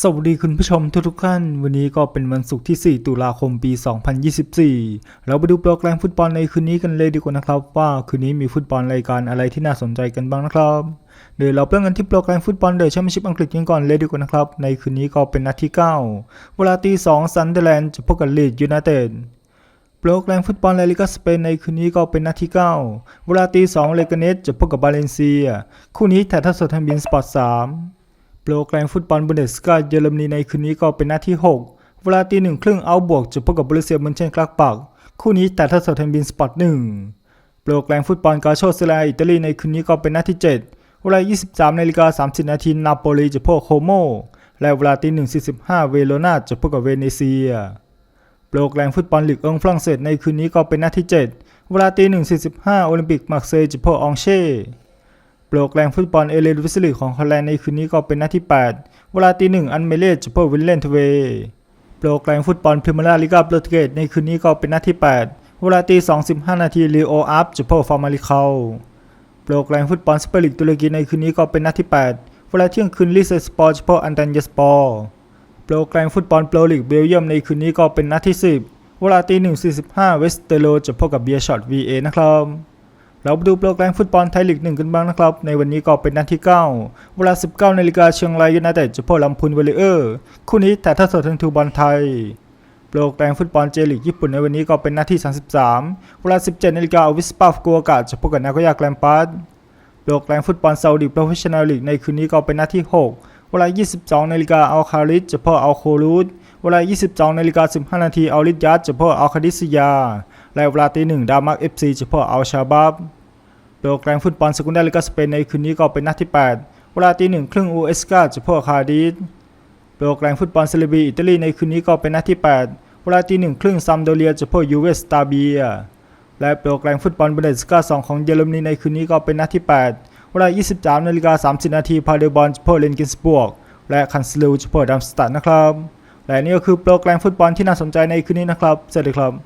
สวัสดีคุณผู้ชมทุกทุกท่าน วันนี้ก็เป็นวันศุกร์ที่ 4 ตุลาคมปี 2024 เราไปดูโปรแกรมฟุตบอลในคืนนี้กันเลยดีกว่านะครับ ว่าคืนนี้มีฟุตบอลรายการอะไรที่น่าสนใจกันบ้างนะครับเดี๋ยวเราเริ่มกันที่โปรแกรมฟุตบอลเดอะแชมเปี้ยนชิพอังกฤษกันก่อนเลยดีกว่านะครับ ในคืนนี้ก็เป็นนัดที่ 9 เวลาตี2ซันเดอร์แลนด์จะพบกับลีดยูไนเต็ดโปรแกรมฟุตบอลลาลิกาสเปนในคืนนี้ก็เป็นนัดที่ 9 เวลาตี2เลกาเนสจะพบกับบาเลนเซีย คู่นี้ถ่ายทอดสดทางบินสปอร์ต3 โปรแกรมฟุตบอลบุนเดสกาเยอรมนีในคืนนี้ก็เป็นนัดที่ 6 เวลาตีหนึ่งครึ่งเอาบวกจะพบกับบรูเซียมอนเชนกลากปัก คู่นี้ถ่ายทดสดทางบินสปอร์ต1โปรแกรมฟุตบอลกาโชเซลาอิตาลีในคืนนี้ก็เป็นนัดที่ 7 เวลา 23นาฬิกา30 นาทีนาโปลีจะพบโคโมและเวลาตี1.45 เวโรนาจะพบกับเวเนเซีย โปรแกรมฟุตบอลลีกองฝรั่งเศสในคืนนี้ก็เป็นนัดที่ 7 เวลาตี1.45โอลิมปิกมาร์เซย์จะพบอองเช่ โปรแกรมฟุตบอลเอเลนวิสลีของฮอลแลนด์ในคืนนี้ก็เป็นนัดที่ 8 เวลาตี1อันเมเล่จะพบวิลเลนทเวย์โปรแกรมฟุตบอลพรีเมียร์ลีกาโปรตุเกสในคืนนี้ก็เป็นนัดที่ 8 เวลาตี2.15นาทีลีโออัพจะพบฟาร์มาลิเคาโปรแกรมฟุตบอลสเปริกตุรกีในคืนนี้ก็เป็นนัดที่ 8 เวลาเที่ยงคืนลิเซสปอร์จะพบอันตันยสปอร์โปรแกรมฟุตบอลโปรลีกเบลเยียมในคืนนี้ก็เป็นนัดที่ 10 เวลาตี1.45เวสเตโลจะพบกับเบียร์ช็อต VA นะครับ เราไปดูโปรแกรมฟุตบอลไทยลีกหนึ่งกันบ้างนะครับ ในวันนี้ก็เป็นนัดที่ 9 เวลา 19นาฬิกาเชียงรายยูไนเต็ดจะพบลำพูนเวลเลอร์คู่นี้แต่ถ้าสดทางทูบอลไทย โปรแกรมฟุตบอลเจลีกญี่ปุ่นในวันนี้ก็เป็นนัดที่ 33 เวลา 17นาฬิกาอวิสปาฟกัวกะจะพบกับนาโกยาแกลมปัสโปรแกรมฟุตบอลซาอุดิโปรเฟชชั่นแนลลีกในคืนนี้ก็เป็นนัดที่ 6 เวลา 22นาฬิกาอัลคาริสจะพบอัลโครูดเวลา 22นาฬิกา15นาทีอัลลิดยัดจะพบอัลคาดิสยาและเวลาตีหนึ่งดามักเอฟซีจะพบอัลชาบับ โปรแกรมฟุตบอลสกุนเดลิกาสเปนในคืนนี้ก็เป็นนัดที่ 8 เวลาตีหนึ่งครึ่งอูเอสกาจะพบคาดิสโปรแกรมฟุตบอลเซเลบีอิตาลีในคืนนี้ก็เป็นนัดที่ 8 เวลาตีหนึ่งครึ่งซัมโดเรียจะพบยูเวสตาเบียและโปรแกรมฟุตบอลบุนเดสกา2ของเยอรมนีในคืนนี้ก็เป็นนัดที่ 8 เวลา 23นาฬิกา30นาทีพาเดบอลจะพบเลนกินสบวก และคันสลูจะพบดัมสตัดนะครับ และนี่ก็คือโปรแกรมฟุตบอลที่น่าสนใจในคืนนี้นะครับสวัสดีครับ